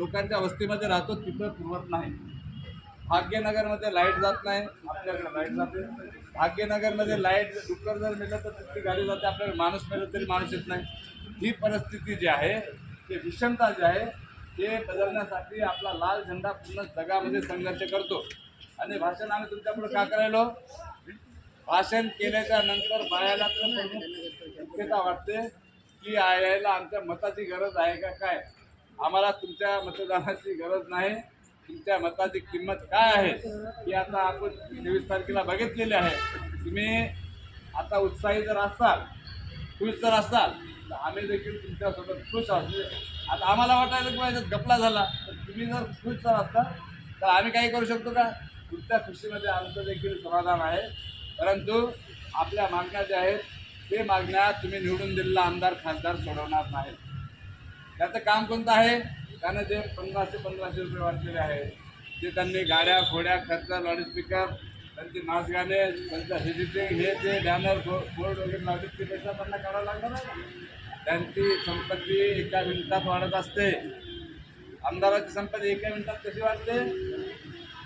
लोकांच्या वस्तीमध्ये राहतो तिथं पुरवत नाही. भाग्यनगरमध्ये लाइट जात नाही आपल्याकडे लाइट जाते. भाग्यनगरमध्ये लाइट डुक्कर जर मिळलं तर तिथली गाडी जाते आपल्याकडे माणूस मिळलं तरी माणूस येत नाही. ही परिस्थिती जी आहे ते विषमता जी आहे ते बदलण्यासाठी आपला लाल झेंडा पूर्ण जगामध्ये संघर्ष करतो. आणि भाषण आम्ही तुमच्यापुढे का करायलो? भाषण केल्याच्यानंतर बायाला तर शक्यता वाटते की यायला आमच्या मताची गरज आहे का काय? आम्हाला तुमच्या मतदानाची गरज नाही. तुमच्या मताची किंमत काय आहे ही आता आपण तेवीस तारखेला बघितलेली आहे. तुम्ही आता उत्साही जर असाल खुश जर असाल तर आम्ही देखील तुमच्यासोबत खुश आहोत. म्हणजे आता आम्हाला वाटायला किंवा याच्यात गपला झाला तर तुम्ही जर खुश जर असाल तर आम्ही काही करू शकतो का? तुमच्या खुशीमध्ये आमचं देखील समाधान आहे. परंतु आपल्या मागण्या ज्या आहेत ते मागण्या तुम्ही निवडून दिलेला आमदार खासदार सोडवणार नाहीत. त्याचं काम कोणतं आहे? त्यानं जे पंधराशे पंधराशे रुपये वाटलेले आहे ते त्यांनी गाड्या घोड्या खर्च लाऊडस्पीकर त्यांचे नाच गाणे त्यांचं एडिटिंग हे ते बॅनर बोर्ड वगैरे लावले ते पैसा त्यांना काढावा लागणार आहे? त्यांची संपत्ती एका मिनिटात वाढत असते. आमदाराची संपत्ती एका मिनिटात कशी वाढते?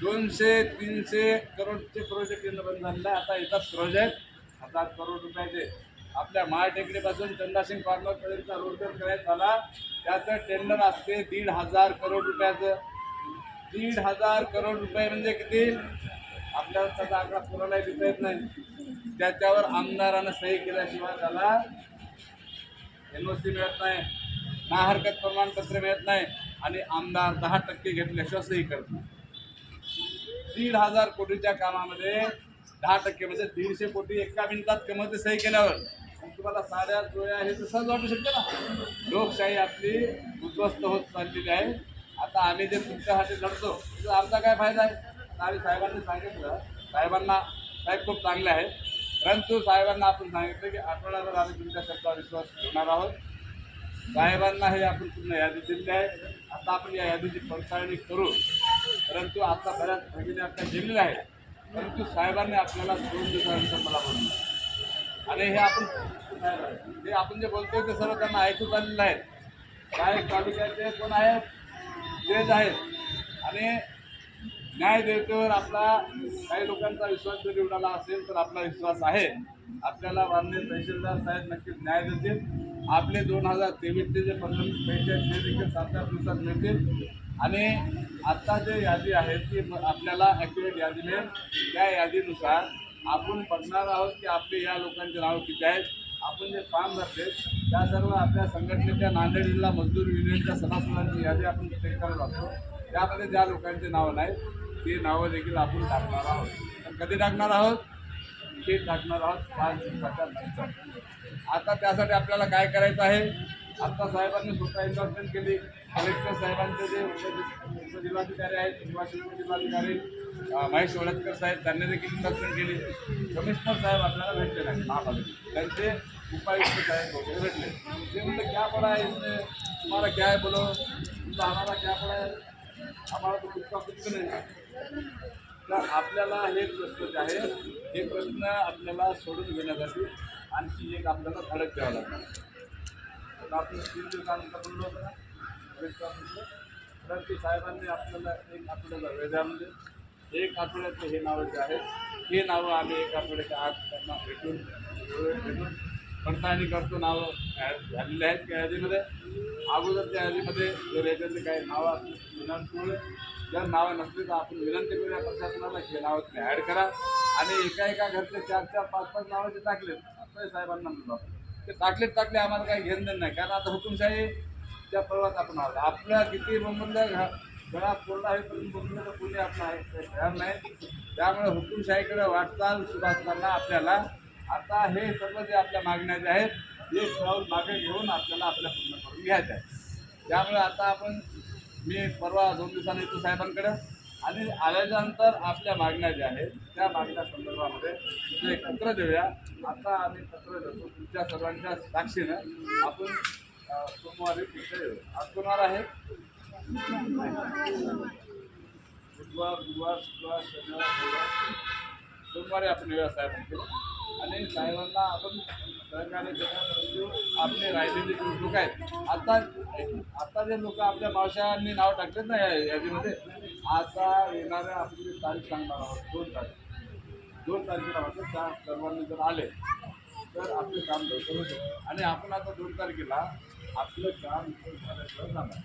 दोनशे तीनशे करोडचे प्रोजेक्ट येणं बंद झालेलं आहे. आता येतात प्रोजेक्ट हजार करोड रुपयाचे. आपल्या माळ चंदासिंग कॉर्नरपर्यंत रोड करायचा झाला त्याचं टेंडर असते दीड हजार करोड रुपयाचं. दीड हजार करोड रुपये म्हणजे किती? आपल्याला त्याचा आकडा पुराला देता येत नाही. त्याच्यावर आमदारानं सही केल्याशिवाय त्याला एन ओ सी मिळत नाही. ना हरकत प्रमाणपत्र मिळत नाही. आणि आमदार दहा टक्के घेतल्याशिवाय सही करत नाही. दीड हजार कोटीच्या कामामध्ये दहा टक्के म्हणजे दीडशे कोटी एका मिनिटात कमवते सही केल्यावर. तुम्हाला साड्या चोळ्या हे तर सहज वाटू शकते ना. लोकशाही आपली उद्ध्वस्त होत चाललेली आहे. आता आम्ही जे तुमच्यासाठी लढतो त्याचा आमचा काय फायदा आहे? आम्ही साहेबांनी सांगितलं साहेबांना साहेब खूप चांगले आहे परंतु साहेबांना आपण सांगितलं की आठवड्याभर आम्ही तुमच्या शब्दावर विश्वास ठेवणार आहोत साहेबांना हे आपण पूर्ण यादी दिली आहे. आता आपण या यादीची पडताळणी करू. परंतु आता बऱ्याच भगिनी आपल्या गेलेल्या आहेत परंतु साहेबांनी आपल्याला दोन दिवसानंतर मला बोललं आणि हे आपण हे आपण जे बोलतोय ते सर्व त्यांना ऐकू चाललेलं आहे काय तालुक्याचे कोण आहेत? तेच आहेत. आणि न्यायदेवतेवर आपला काही लोकांचा विश्वास जरी उडाला असेल तर आपला विश्वास आहे. आपल्याला माननीय तहसीलदार साहेब नक्कीच न्याय देतील. आपले दोन हजार तेवीसचे जे पंधरा पैसे आहेत ते देखील सात आठ दिवसात मिळतील. आणि आत्ता जे यादी आहे ती आपल्याला ॲक्युरेट यादी मिळेल. त्या यादीनुसार आपण बघणार आहोत की आपले या लोकांचे नाव किती आहेत. आपण जे काम करते त्या सर्व आपल्या संघटनेच्या नांदेड जिल्हा मजदूर युनियनच्या सभासदांची यादी आपण चेक करत असतो त्यामध्ये ज्या लोकांचे नावं नाहीत ते नावं देखील आपण टाकणार आहोत. कधी टाकणार आहोत? ते टाकणार आहोत. पाच दिवसाच्या नंतर आता त्यासाठी आपल्याला काय करायचं आहे? आता साहेबांनी स्वतः इन्व्हेस्टमेंट केली. कलेक्टर साहेबांचे जे उपजिल्हाधिकारी आहेत निवासी उपजिल्हाधिकारी महेश वडतकर साहेब त्यांनी देखील निदर्शन केली. कमिशनर साहेब आपल्याला भेटले नाही महापालिकेत. त्यांचे उपायुक्त साहेब वगैरे भेटले. ते म्हणलं क्या पडा आहे इसमें? तुम्हाला क्या आहे बोलो. तुमचा आम्हाला क्या पडा आहे आम्हाला तो कुठचा कुठं नाही. तर आपल्याला हे प्रश्न जे आहे हे प्रश्न आपल्याला सोडून घेण्यासाठी आणखी एक आपल्याला धडक द्यावं लागणार. तर आपण तीन दिवसानंतर बोललो होतो ना साहेबांनी आपल्याला एक आपल्याला वेळ द्या म्हणजे एक आठवड्याचं हे नावं जे आहेत हे नावं आम्ही एक आठवड्याच्या आत त्यांना भेटून भेटून पडताळणी करतो. नावं ॲड झालेली आहेत त्या यादीमध्ये. अगोदरच्या यादीमध्ये जर याच्यातले काही नावं असतील विनंती जर नावं नसली तर आपण विनंती करूया प्रशासनाला हे नावं तुम्ही ॲड करा. आणि एका एका घरचे चार चार पाच पाच नावं जे टाकलेत आता साहेबांना म्हणतो ते टाकलेत टाकले आम्हाला काही घेणं देणं नाही. कारण आता हुकुमशाहीच्या पर्वात आपण आहोत. आपल्या किती बोंबलल्या गळा बोलला आहे पण बोंबलं तर पुणे आपला आहे काही नाही. त्यामुळे हुकुमशाहीकडे वाटचाल सुरू असताना आपल्याला आता हे सर्व जे आपल्या मागण्या ज्या आहेत एक पाऊल मागे घेऊन आपल्याला आपल्या पूर्ण करून घ्यायच्या त्यामुळे आता आपण मी परवा दोन दिवसांनी येतो साहेबांकडे. आणि आल्याच्यानंतर आपल्या मागण्या ज्या आहेत त्या मागण्या संदर्भामध्ये तिथे एक पत्र देऊया. आता आम्ही पत्र देतो तुमच्या सर्वांच्या साक्षीनं. आपण सोमवारी तिथे येऊ. आज सोमवार आहे? बुधवार गुरुवार शुक्रवार शनिवार रविवार सोमवारी आपण येऊया म्हणतो आणि साहेबांना आपण सहकार्य करणार आपले राहिलेले लोक आहेत आता आता जे लोक आपल्या मावशांनी नाव टाकलेत ना या यादीमध्ये आता येणाऱ्या आपली तारीख सांगणार आहोत दोन तारीख. दोन तारखेला वाटतं त्या सर्वांनी जर आले तर आपले काम लवकर होते आणि आपण आता दोन तारखेला आपलं काम झाल्याशिवाय जाणार